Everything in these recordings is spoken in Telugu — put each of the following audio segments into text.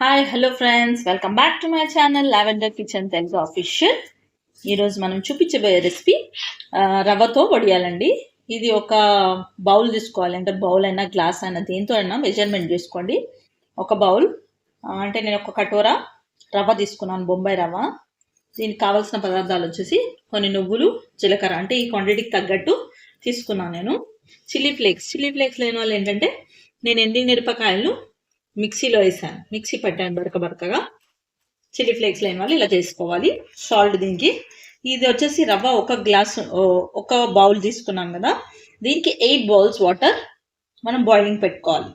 Hi hello friends welcome back to my channel lavender kitchen Telugu official ఈరోజు మనం చూపించబోయే రెసిపీ రవ్వతో వడియాలండి. ఇది ఒక బౌల్ తీసుకోవాలి. అంటే బౌల్ అయినా గ్లాస్ అయినా దేంతో అయినా మెజర్మెంట్ చేసుకోండి. ఒక బౌల్ అంటే నేను ఒక కటోరా రవ్వ తీసుకున్నాను బొంబాయి రవ్వ. దీనికి కావాల్సిన పదార్థాలు వచ్చేసి కొన్ని నువ్వులు జీలకర్ర అంటే ఈ క్వాంటిటీకి తగ్గట్టు తీసుకున్నాను నేను. చిల్లీ ఫ్లేక్స్ చిల్లీ ఫ్లేక్స్ లేని వాళ్ళు ఏంటంటే నేను ఎండి మిరపకాయలు మిక్సీలో వేసాను. మిక్సీ పట్టాను బరక బరకగా. చిల్లీ ఫ్లేక్స్ లేని వాళ్ళు ఇలా చేసుకోవాలి. సాల్ట్ దీనికి. ఇది వచ్చేసి రవ్వ ఒక గ్లాస్ ఒక బౌల్ తీసుకున్నాం కదా. దీనికి ఎయిట్ బౌల్స్ వాటర్ మనం బాయిలింగ్ పెట్టుకోవాలి.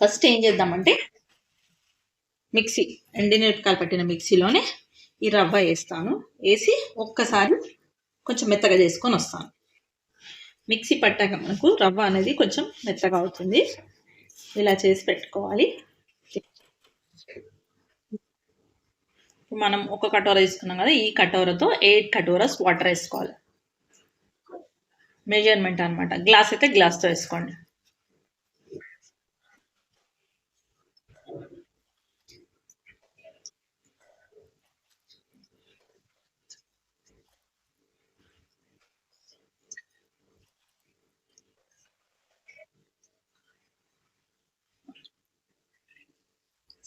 ఫస్ట్ ఏం చేద్దామంటే మిక్సీ ఎండిమిరపకాయలు పట్టిన మిక్సీలోనే ఈ రవ్వ వేస్తాను. వేసి ఒక్కసారి కొంచెం మెత్తగా చేసుకొని వస్తాను. మిక్సీ పట్టాక మనకు రవ్వ అనేది కొంచెం మెత్తగా అవుతుంది. ఇలా చేసి పెట్టుకోవాలి. మనం ఒక కటోర తీసుకున్నాం కదా ఈ కటోరతో ఎయిట్ కటోరస్ వాటర్ వేసుకోవాలి. మెజర్మెంట్ అనమాట గ్లాస్ అయితే గ్లాస్తో వేసుకోండి.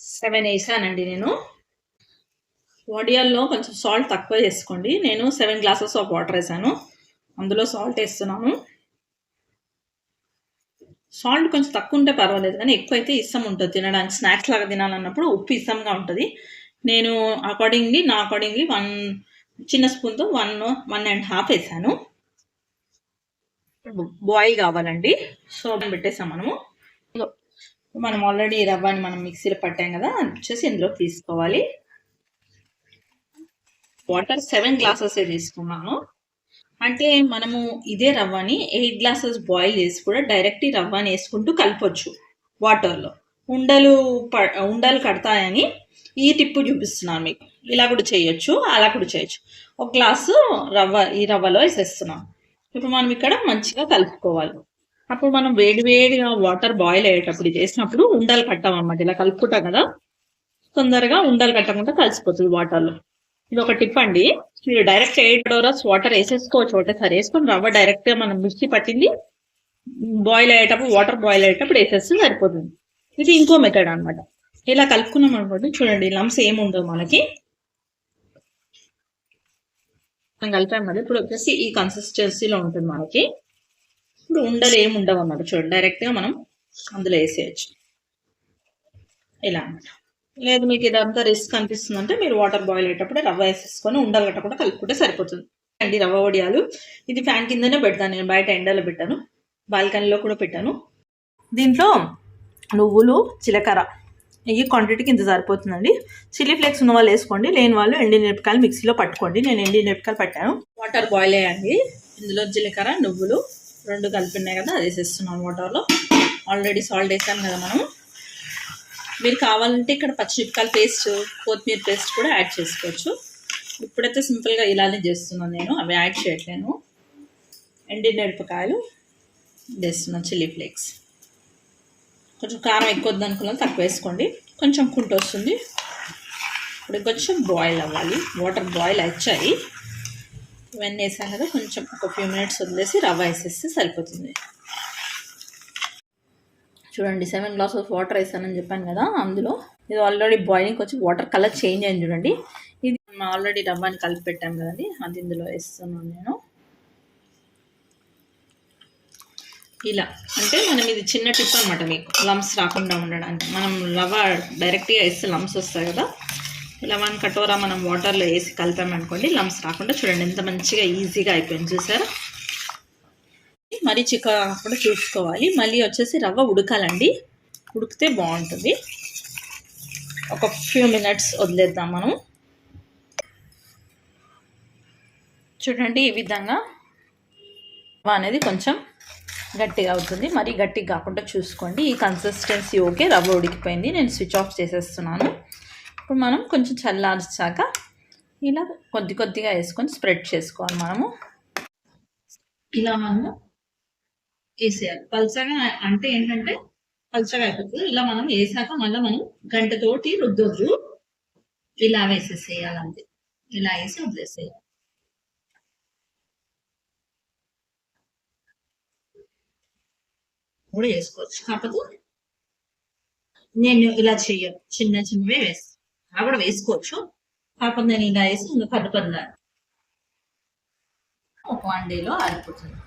సెవెన్ వేసానండి నేను. వడియాల్లో కొంచెం సాల్ట్ తక్కువ చేసుకోండి నేను సెవెన్ గ్లాసెస్ ఆఫ్ వాటర్ వేసాను. అందులో సాల్ట్ వేస్తున్నాను. సాల్ట్ కొంచెం తక్కువ ఉంటే పర్వాలేదు కానీ ఎక్కువ అయితే ఇష్టం ఉంటుంది. తినడానికి స్నాక్స్ లాగా తినాలన్నప్పుడు ఉప్పు ఇష్టంగా ఉంటుంది. నేను అకార్డింగ్లీ నా అకార్డింగ్లీ వన్ చిన్న స్పూన్తో వన్ వన్ అండ్ హాఫ్ వేసాను. బాయిల్ కావాలండి. సో పెట్టేసాం మనము. మనం ఆల్రెడీ రవ్వని మనం మిక్సీలో పట్టాం కదా వచ్చేసి ఇందులో తీసుకోవాలి. వాటర్ సెవెన్ గ్లాసెస్ తీసుకున్నాను. అంటే మనము ఇదే రవ్వని ఎయిట్ గ్లాసెస్ బాయిల్ చేసి కూడా డైరెక్ట్ ఈ రవ్వని వేసుకుంటూ కలపొచ్చు వాటర్లో ఉండలు ప ఉండలు కడతాయని ఈ టిప్పు చూపిస్తున్నాను మీకు. ఇలా కూడా చేయొచ్చు అలా కూడా చేయొచ్చు. ఒక గ్లాసు రవ్వ ఈ రవ్వలో వేసేస్తున్నాం. ఇప్పుడు మనం ఇక్కడ మంచిగా కలుపుకోవాలి. అప్పుడు మనం వేడి వేడిగా వాటర్ బాయిల్ అయ్యేటప్పుడు చేసినప్పుడు ఉండలు కట్టామన్నమాట ఇలా కలుపుకుంటాం కదా. తొందరగా ఉండలు కట్టకుండా కలిసిపోతుంది వాటర్లో ఇది ఒక టిప్ అండి. మీరు డైరెక్ట్ ఎయిట్ డోరస్ వాటర్ వేసేసుకోవచ్చు ఒకటేసారి వేసుకొని రవ్వ డైరెక్ట్గా మనం మిక్సీ పట్టింది బాయిల్ అయ్యేటప్పుడు వాటర్ బాయిల్ అయ్యేటప్పుడు వేసేస్తే సరిపోతుంది. ఇది ఇంకో మెథడ్ అనమాట ఇలా కలుపుకున్నాం అనుకోండి చూడండి లమ్స్ ఏముండదు మనకి. మనం కలిపాం కదా. ఇప్పుడు వచ్చేసి ఈ కన్సిస్టెన్సీలో ఉంటుంది మనకి. ఇప్పుడు ఉండలు ఏమి ఉండవు అన్నమాట. చూడండి డైరెక్ట్గా మనం అందులో వేసేయచ్చు. ఇలా అనమాట లేదు మీకు ఇదంతా రిస్క్ అనిపిస్తుంది అంటే మీరు వాటర్ బాయిల్ అయ్యేటప్పుడు రవ్వ వేసేసుకొని ఉండలు కట్టకుండా కలుపుకుంటే సరిపోతుంది. అండి రవ్వ వడియాలు. ఇది ఫ్యాన్ కిందనే పెడతాను నేను బయట ఎండలో పెట్టాను. బాల్కనీలో కూడా పెట్టాను. దీంట్లో నువ్వులు జీలకర్ర. ఈ క్వాంటిటీకి ఇంత సరిపోతుందండి. చిల్లీ ఫ్లేక్స్ ఉన్న వాళ్ళు వేసుకోండి లేని వాళ్ళు ఎండి మిరపకాయలు మిక్సీలో పట్టుకోండి. నేను ఎండి మిరపకాయలు పట్టాను. వాటర్ బాయిల్ అయ్యండి. ఇందులో జీలకర్ర నువ్వులు రెండు కలిపినాయి కదా అది వేసేస్తున్నాను వాటర్లో. ఆల్రెడీ సాల్ట్ వేసాను కదా మనం. మీరు కావాలంటే ఇక్కడ పచ్చిమిరపకాయల పేస్ట్ కొత్తిమీర పేస్ట్ కూడా యాడ్ చేసుకోవచ్చు. ఇప్పుడైతే సింపుల్గా ఇలానే చేస్తున్నాను నేను అవి యాడ్ చేయట్లేను. ఎండిన మిరపకాయలు వేస్తున్నాను చిల్లీ ఫ్లేక్స్ కొంచెం కారం ఎక్కువ వద్దనుకున్నాను తక్కువ వేసుకోండి. కొంచెం కుంట వస్తుంది ఇప్పుడు కొంచెం బాయిల్ అవ్వాలి. వాటర్ బాయిల్ వచ్చాయి ఇవన్నీ వేసాం కదా కొంచెం ఒక ఫ్యూ మినిట్స్ వదిలేసి రవ్వ వేసేస్తే సరిపోతుంది. చూడండి సెవెన్ గ్లాస్ ఆఫ్ వాటర్ వేసానని చెప్పాను కదా అందులో. ఇది ఆల్రెడీ బాయిలింగ్ వచ్చి వాటర్ కలర్ చేంజ్ అయింది చూడండి. ఇది ఆల్రెడీ రవ్వని కలిపి పెట్టాం కదండి అది ఇందులో వేస్తున్నాను నేను. ఇలా అంటే మనం ఇది చిన్న టిప్ అనమాట మీకు లమ్స్ రాకుండా ఉండడానికి. మనం రవ్వ డైరెక్ట్గా వేస్తే లమ్స్ వస్తాయి కదా ఇలా వన్ కటోరా మనం వాటర్లో వేసి కలిపామనుకోండి లమ్స్ రాకుండా చూడండి ఎంత మంచిగా ఈజీగా అయిపోయింది చూసారా? మరీ చిక్క కూడా చూసుకోవాలి. మళ్ళీ వచ్చేసి రవ్వ ఉడకాలండి. ఉడికితే బాగుంటుంది. ఒక ఫ్యూ మినిట్స్ వదిలేద్దాం మనం. చూడండి ఈ విధంగా రవ్వ అనేది కొంచెం గట్టిగా అవుతుంది. మరీ గట్టిగా కాకుండా చూసుకోండి. ఈ కన్సిస్టెన్సీ ఓకే రవ్వ ఉడికిపోయింది. నేను స్విచ్ ఆఫ్ చేసేస్తున్నాను. ఇప్పుడు మనం కొంచెం చల్లార్చాక ఇలా కొద్ది కొద్దిగా వేసుకొని స్ప్రెడ్ చేసుకోవాలి మనము. ఇలా మనము వేసేయాలి. పల్చగా అంటే ఏంటంటే పలుచగా అయిపోతుంది. ఇలా మనం వేసాక మళ్ళీ మనం గంటతోటి రుద్దొద్దు. ఇలా వేసేసేయాలంతే ఇలా వేసి వదిలేసేయాలి. కూడా వేసుకోవచ్చు. కాకపోతే నేను ఇలా చెయ్యను. చిన్న చిన్నవే వేస్తాను అవి కూడా వేసుకోవచ్చు కాకపోతే నేను ఇలా వేసి ఇంకా కలుపుతున్నాను ఒక వన్ డేలో ఆగిపోతుంది